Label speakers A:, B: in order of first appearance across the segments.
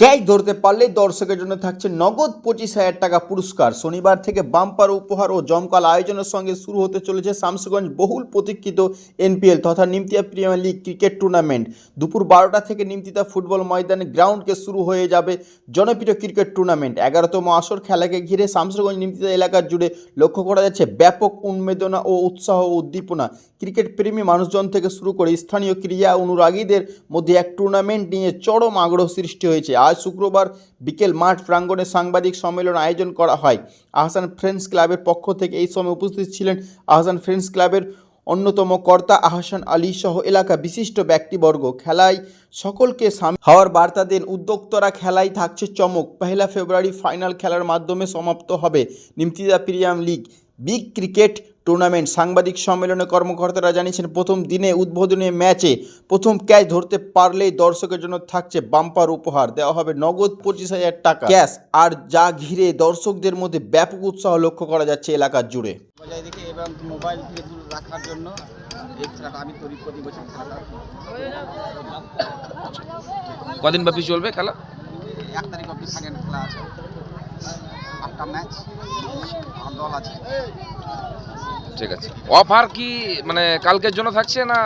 A: Catch ধরতে পারলে দর্শকের জন্য থাকছে নগদ পঁচিশ হাজার টাকা পুরস্কার। শনিবার থেকে বাম্পার উপহার ও জমকাল আয়োজনের সঙ্গে শুরু হতে চলেছে শামসুগঞ্জ বহুল প্রতীক্ষিত এনপিএল তথা Nimtia premier league cricket tournament দুপুর বারোটা থেকে নিমতিতা ফুটবল ময়দানে গ্রাউন্ডকে শুরু হয়ে যাবে জনপ্রিয় ক্রিকেট টুর্নামেন্ট এগারোতম আসর খেলাকে ঘিরে শামসুগঞ্জ নিমতিতা এলাকা জুড়ে লক্ষ্য করা যাচ্ছে ব্যাপক উন্মেদনা ও উৎসাহ উদ্দীপনা। ক্রিকেট প্রেমী মানুষজন থেকে শুরু করে স্থানীয় ক্রীড়া অনুরাগীদের মধ্যে এক টুর্নামেন্ট নিয়ে চরম আগ্রহ সৃষ্টি হয়েছে। আজ শুক্রবার বিকেল মাঠ প্রাঙ্গণে সাংবাদিক সম্মেলন আয়োজন করা হয়। আহসান ফ্রেন্ডস ক্লাবের পক্ষ থেকে এই সময় উপস্থিত ছিলেন আহসান ফ্রেন্ডস ক্লাবের অন্যতম কর্তা আহসান আলী সহ এলাকা বিশিষ্ট ব্যক্তিবর্গ। খেলায় সকলকে সামিল হওয়ার বার্তা দেন উদ্যোক্তরা। খেলায় থাকছে চমক। পহেলা ফেব্রুয়ারি ফাইনাল খেলার মাধ্যমে সমাপ্ত হবে Nimtida premium league. Big cricket tournament সাংবাদিক সম্মেলনে কর্মকর্তারা জানিয়েছেন প্রথম দিনে উদ্বোধনী ম্যাচে প্রথম ক্যাচ ধরতে পারলেই দর্শকের জন্য থাকছে বাম্পার উপহার। দেওয়া হবে নগদ পঁচিশ হাজার টাকা। ক্যাশ আর যা ঘিরে দর্শকদের মধ্যে ব্যাপক উৎসাহ লক্ষ্য করা যাচ্ছে এলাকার জুড়ে।
B: বজায় রেখে এবং মোবাইল থেকে দূর রাখার জন্য এই খেলাটা আমি তৈরি প্রতি বছর খেলাটা
C: কদিন ব্যাপী চলবে খেলা?
B: এক তারিখ অব্দি ফাইনাল খেলা আছে। আটটা ম্যাচ দল আছে।
C: ঠিক আছে। অফার কি মানে কালকের জন্য থাকছে না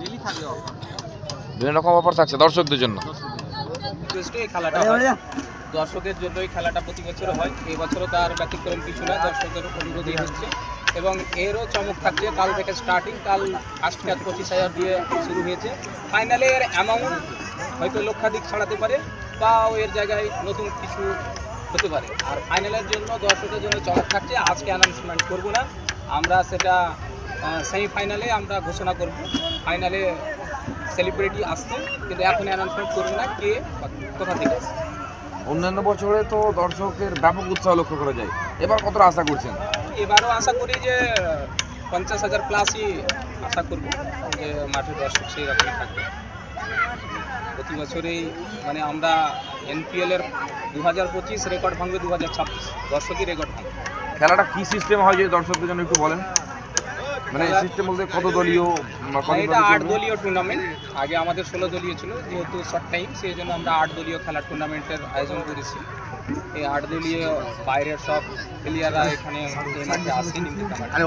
B: ডেলি থাকবে অফার
C: বিভিন্ন রকম অফার থাকছে দর্শকদের জন্য?
D: এই খেলাটা হয়। দর্শকের জন্য এই খেলাটা প্রতি বছর হয়। এই বছরও তার ব্যতিক্রম কিছু না দর্শকদের অনুরোধই হচ্ছে। এবং এরও চমক থাকছে কাল থেকে স্টার্টিং কাল ফার্স্ট ম্যাচ পঁচিশ হাজার দিয়ে শুরু হয়েছে। ফাইনালে এর অ্যামাউন্ট হয়তো লক্ষাধিক ছাড়াতে পারে বা এর জায়গায় নতুন কিছু হতে পারে। আর ফাইনালের জন্য দর্শকের জন্য চমক থাকছে আজকে অ্যানাউন্সমেন্ট করব না। আমরা সেটা সেমিফাইনালে আমরা ঘোষণা করব। ফাইনালে সেলিব্রিটি আসছে কিন্তু এখন অ্যানাউন্সমেন্ট করব না কে কোথা থেকে আসছে।
C: অন্যান্য বছরে তো দর্শকের ব্যাপক উৎসাহ লক্ষ্য করা যায়। এবার কতটা আশা করছেন?
D: এবারও আশা করি যে পঞ্চাশ হাজার প্লাসই আশা করব যে মাঠে দর্শক সেই রকমই থাকবে। প্রতি বছরেই মানে আমরা এনপিএল এর দু হাজার পঁচিশ রেকর্ড ভাঙবে দু হাজার ছাব্বিশ দর্শকই রেকর্ড ভাঙবে।
C: খেলাটা কি সিস্টেম হয় যে দর্শকদের জন্য একটু বলেন? মানে সিস্টেম বলতে কত দলীয়
D: এটা
C: ব্যাপী
D: আট দলীয় টুর্নামেন্ট আগে আমাদের ষোলো দলীয় ছিল যেহেতু শর্ট টাইম সেই জন্য আমরা আট দলীয় খেলার টুর্নামেন্টের আয়োজন করেছি। এই আট দলীয় বাইরের সব প্লেয়াররা এখানে এই মাঠে আসেনি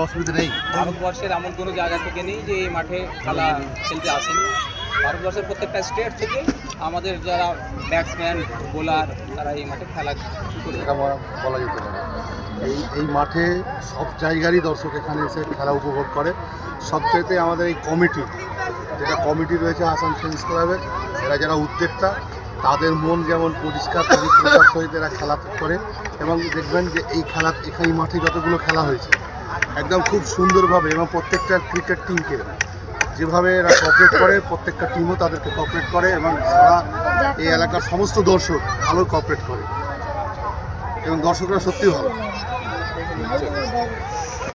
B: অসুবিধা নেই।
D: ভারতবর্ষের এমন কোনো জায়গা থেকে নেই যে এই মাঠে খেলা খেলতে আসেনি। ভারতবর্ষের প্রত্যেকটা স্টেট থেকে আমাদের যারা ব্যাটসম্যান বোলার তারা এই মাঠে খেলা
E: বলা যেতে পারে। এই এই মাঠে সব জায়গারই দর্শক এখানে এসে খেলা উপভোগ করে। সবচেয়েতে আমাদের এই কমিটি, যেটা কমিটি রয়েছে আসাম ফ্রেন্ডস ক্লাবের এরা যারা উদ্যোক্তা, তাদের মন যেমন পরিষ্কার পরিষ্কার সহিত এরা খেলা করে। এবং দেখবেন যে এই খেলা, এখানে মাঠে যতগুলো খেলা হয়েছে, একদম খুব সুন্দরভাবে এবং প্রত্যেকটা ক্রিকেট টিমকে যেভাবে এরা কপারেট করে, প্রত্যেকটা টিমও তাদেরকে কপারেট করে এবং সারা এই এলাকার সমস্ত দর্শক ভালো কপারেট করে। এবং দর্শকরা সত্যি ভালো।